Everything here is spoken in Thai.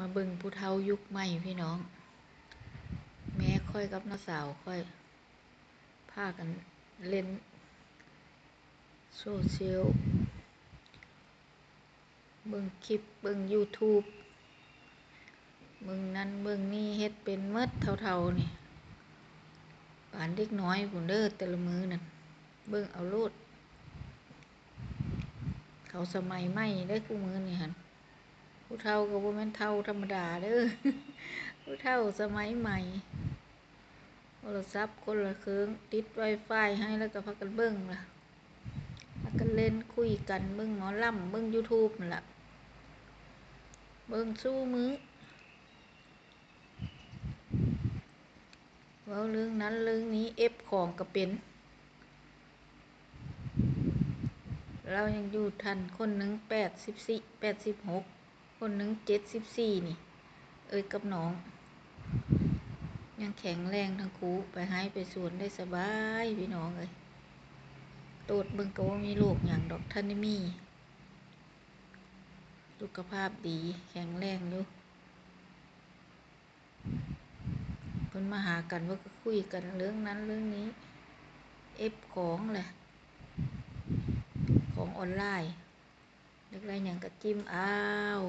มาเบิ่งผู้เฒ่ายุคใหม่พี่น้อง แม่ค่อยกับน้าสาวค่อยพากันเล่นโซเชียลเบิ่งคลิปเบิ่ง YouTube เบิ่งนั่นเบิ่งนี่เฮ็ดเป็นหมดเท่าๆนี่ปานเด็กน้อยพู้นเด้อแต่ละมือนั่นเบิ่งเอาโลดเขาสมัยใหม่เด้อคุมื้อนี่หั่น ผู้เฒ่าก็บ่แม่นเฒ่าธรรมดาเด้อผู้เฒ่าสมัยใหม่โทรศัพท์คนละเครื่องติด Wi-Fi ให้แล้วก็พากันเบิ่งล่ะพากันเล่นคุยกันเบิ่งหมอลำเบิ่ง YouTube นั่นล่ะเบิ่งซุมื้อเว้าเรื่องนั้นเรื่องนี้เอฟของก็เป็นเรายังอยู่ทันคนหนึ่งแปดสิบสี่แปดสิบหก คนหนึ่งเจ็ดสิบสี่นี่ เอ้ยกับน้อง ยังแข็งแรงทั้งคู่ไปให้ไปสวนได้สบายพี่น้องเอ้ยโตดเบิ่งก็ว่ามีโรคอย่างดอกท่านได้มีสุขภาพดีแข็งแรงอยู่เพิ่นมาหากันว่าก็คุยกันเรื่องนั้นเรื่องนี้ เอฟของแหละ ของออนไลน์เล็กไรอย่างก็จิ้มอ้าว